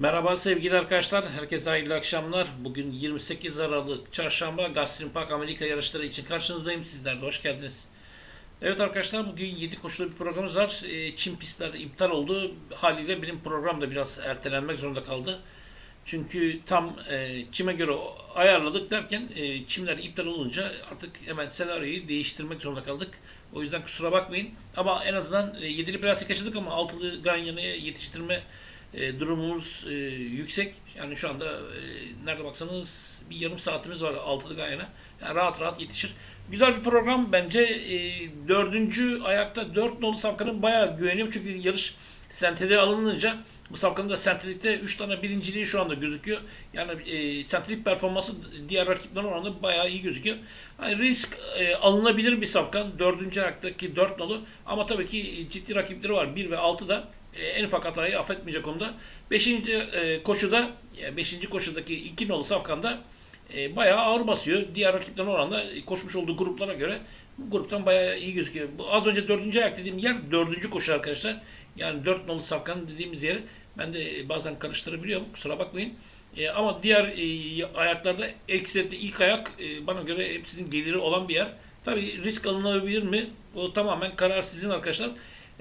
Merhaba sevgili arkadaşlar, herkese hayırlı akşamlar. Bugün 28 Aralık Çarşamba Gazprom Park Amerika yarışları için karşınızdayım. Sizler de hoş geldiniz. Evet arkadaşlar, bugün 7 koşulu bir programımız var. Ee, Çim pistler iptal oldu. Haliyle benim program da biraz ertelenmek zorunda kaldı. Çünkü tam e, çime göre ayarladık derken e, çimler iptal olunca artık hemen senaryoyu değiştirmek zorunda kaldık. O yüzden kusura bakmayın. Ama en azından e, yedili plastik yaşadık ama altılı ganyanı yetiştirme e, durumumuz e, yüksek. Yani şu anda e, nerede baksanız bir yarım saatimiz var altılı ganyana. Yani rahat rahat yetişir. Güzel bir program bence. E, dördüncü ayakta dört nolu safkanın bayağı güveniyorum. Çünkü yarış sentede alınınca bu safkanın da sentelikte 3 tane birinciliği şu anda gözüküyor. Yani e, sentelik performansı diğer rakiplerine oranla bayağı iyi gözüküyor. Hani risk e, alınabilir bir safkan. Dördüncü ayaktaki 4 nolu. Ama tabii ki ciddi rakipleri var. 1 ve 6 da e, en ufak hatayı affetmeyecek konuda. Beşinci e, koşuda, beşinci koşudaki iki nolu safkanda e, bayağı ağır basıyor. Diğer rakiplerine oranla koşmuş olduğu gruplara göre bu gruptan bayağı iyi gözüküyor. Bu az önce dördüncü ayak dediğim yer dördüncü koşu arkadaşlar. Yani dört nolu safkan dediğimiz yeri ben de bazen karıştırabiliyorum. Kusura bakmayın. E, ama diğer ayaklarda eksette ilk ayak bana göre hepsinin geliri olan bir yer. Tabii risk alınabilir mi? O tamamen karar sizin arkadaşlar.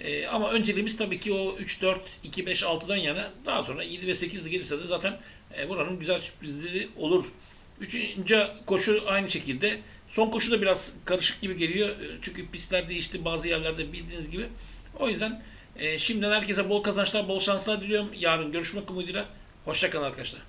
E, ama önceliğimiz tabii ki o 3, 4, 2, 5, 6'dan yana. Daha sonra 7 ve 8 gelirse de zaten e, buranın güzel sürprizleri olur. Üçüncü koşu aynı şekilde. Son koşu da biraz karışık gibi geliyor. E, Çünkü pistler değişti bazı yerlerde bildiğiniz gibi. O yüzden e, şimdiden herkese bol kazançlar, bol şanslar diliyorum. Yarın görüşmek umuduyla. Hoşçakalın arkadaşlar.